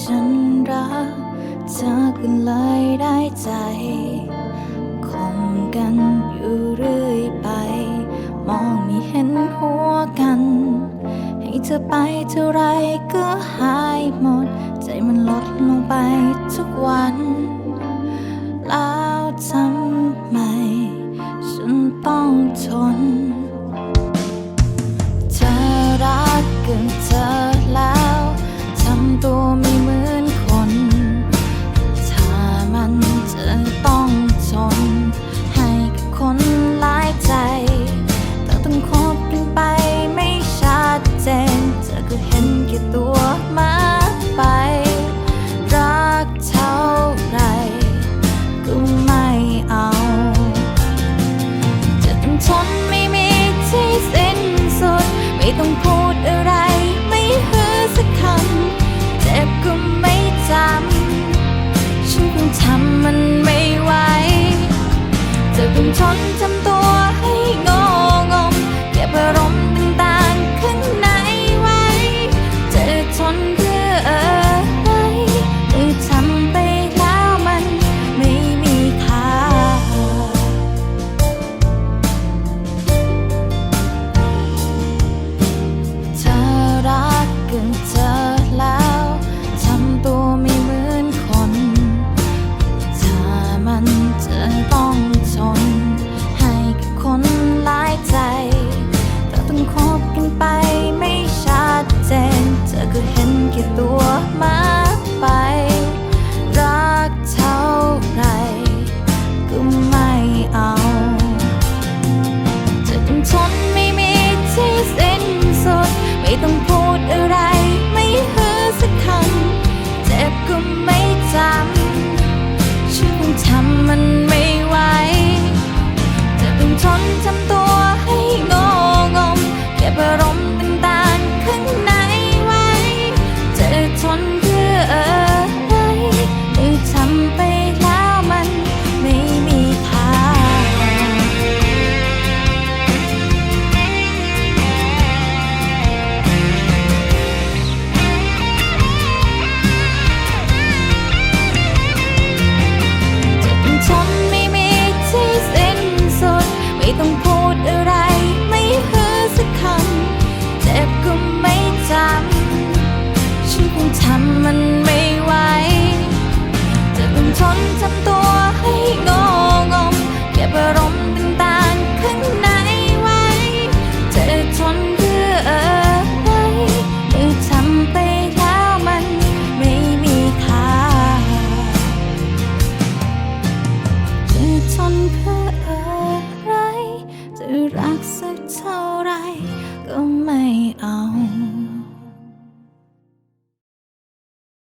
ฉันรัก เธอก็เลยได้ใจคมกันอยู่เรื่อยไป มองไม่เห็นหัวกัน ให้เธอไปเท่าไรก็หายหมด ใจมันลดลงไปทุกวัน แล้วทำไม ฉันต้องทน ต้องพูดอะไร ไม่ฮือสักคำ เจ็บก็ไม่จำ ฉันคงทำมันไม่ไหวเธอคงทนจำ ไปแล้วมันไม่มีทางจะเป็นไม่มีที่สิ้นสุด ไม่ต้องพูดอะไร ไม่ฮือสักคำ เจ็บก็ไม่จำฉันงทำมัน เท่าไรก็ไม่เอา